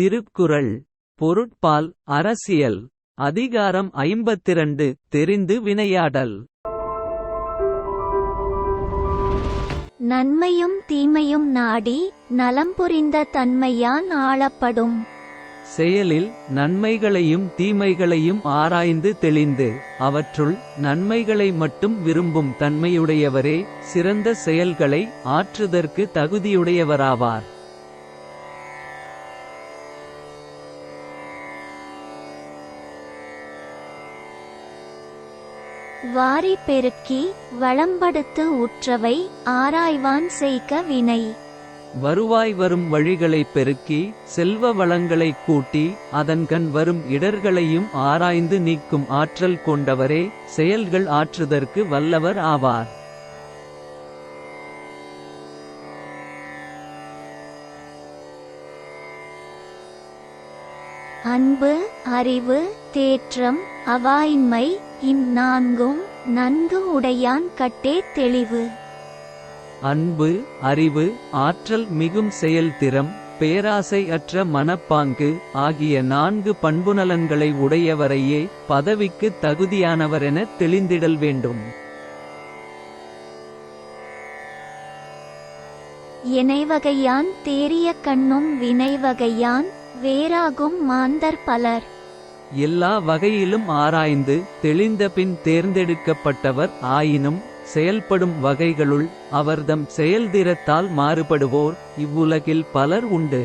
திருக்குறள் பொருட்பால் அரசியல் அதிகாரம் ஐம்பத்திரண்டு தெரிந்து வினையாடல். நன்மையும் தீமையும் நாடி நலம் புரிந்த தன்மையான் ஆளப்படும். செயலில் நன்மைகளையும் தீமைகளையும் ஆராய்ந்து தெளிந்து அவற்றுள் நன்மைகளை மட்டும் விரும்பும் தன்மையுடையவரே சிறந்த செயல்களை ஆற்றுதற்கு தகுதியுடையவராவார். வாரி பெருக்கி வளம்படுத்து உற்றவை ஆராய்வான் செய்க வினை. வருவாய் வரும் வழிகளைப் பெருக்கி செல்வ வளங்களைக் கூட்டி அதன்கண் வரும் இடர்களையும் ஆராய்ந்து நீக்கும் ஆற்றல் கொண்டவரே செயல்கள் ஆற்றுதற்கு வல்லவர் ஆவார். அன்பு அறிவு தேற்றம் அவாயின்மை இம் நான்கும் நன்கு உடையான் கட்டே தெளிவு. அன்பு அறிவு ஆற்றல் மிகும் செயல்திறம் பேராசை அற்ற மனப்பாங்கு ஆகிய நான்கு பண்புநலன்களை உடையவரையே பதவிக்கு தகுதியானவரென தெளிந்திடல் வேண்டும். எனைவகையான் தேறிய கண்ணும் வினைவகையான் வேறாகும் மாந்தர் பலர். எல்லா வகையிலும் ஆராய்ந்து தெளிந்தபின் தேர்ந்தெடுக்கப்பட்டவர் ஆயினும் செயல்படும் வகைகளுள் அவர்தம் செயல்திறத்தால் மாறுபடுவோர் இவ்வுலகில் பலர் உண்டு.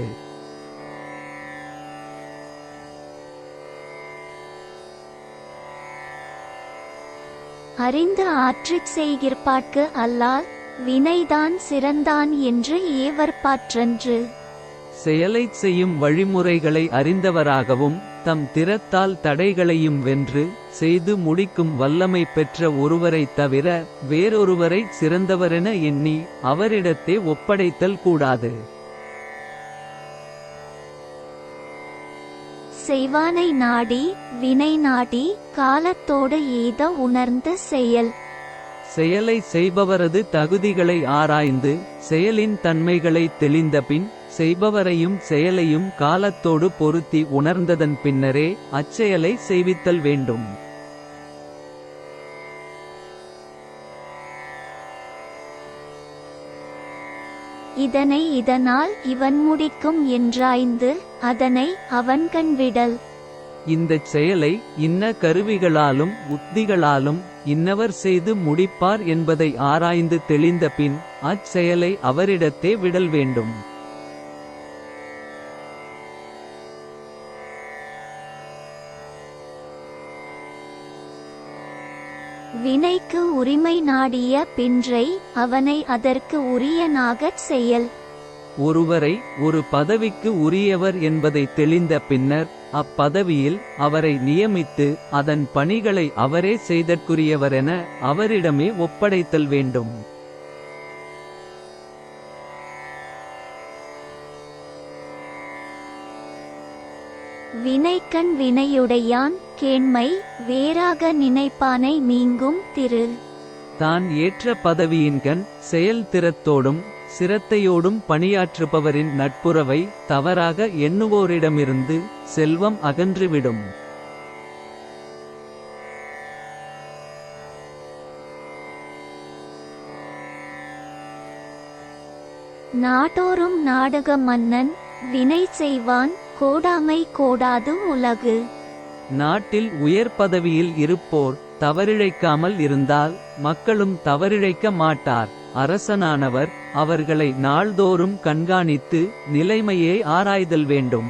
அறிந்து ஆற்றிச் செய்கிற்பாட்கு அல்லால் வினைதான் சிறந்தான் என்று ஏவற்பாற்றன்று செயலைச் செய்யும் வழிமுறைகளை அறிந்தவராகவும் தம் திறத்தால் தடைகளையும் வென்று செய்து முடிக்கும் வல்லமை பெற்ற ஒருவரைத் தவிர வேறொருவரை சிறந்தவரென எண்ணி அவரிடத்தே ஒப்படைத்தல் கூடாது. செய்வானை நாடி வினை நாடி காலத்தோடு எய்த உணர்ந்த செயல். செயலை செய்பவரது தகுதிகளை ஆராய்ந்து செயலின் தன்மைகளை தெளிந்தபின் செய்பவரையும் செயலையும் காலத்தோடு பொருத்தி உணர்ந்ததன் பின்னரே அச்செயலை செய்வித்தல் வேண்டும். இதனை இதனால் இவன் முடிக்கும் என்றாய்ந்து அதனை அவன்கண் விடல். இந்தச் செயலை இன்ன கருவிகளாலும் உத்திகளாலும் இன்னவர் செய்து முடிப்பார் என்பதை ஆராய்ந்து தெளிந்த பின் அச்செயலை அவரிடத்தே விடல் வேண்டும். வினைக்கு உரிமை நாடிய பின்றை அவனை அதற்கு உரியனாகச் செயல். ஒருவரை ஒரு பதவிக்கு உரியவர் என்பதை தெளிந்த பின்னர் அப்பதவியில் அவரை நியமித்து அதன் பணிகளை அவரே செய்தற்குரியவரென அவரிடமே ஒப்படைத்தல் வேண்டும். வினைக்கண் வினையுடையான் கேண்மை வேறாக நினைப்பானை நீங்கும் திரு. தான் ஏற்ற பதவியின்கண் செயல்திறத்தோடும் சிரத்தையோடும் பணியாற்றுபவரின் நட்புறவை தவறாக எண்ணுவோரிடமிருந்து செல்வம் அகன்றுவிடும். நாடோறும் நாடக மன்னன் வினை செய்வான் கோடாமை கோடாது உலகு. நாட்டில் உயர் பதவியில் இருப்போர் தவறிழைக்காமல் இருந்தால் மக்களும் தவறிழைக்க மாட்டார். அரசனானவர் அவர்களை நாள்தோறும் கண்காணித்து நிலைமையை ஆராய்தல் வேண்டும்.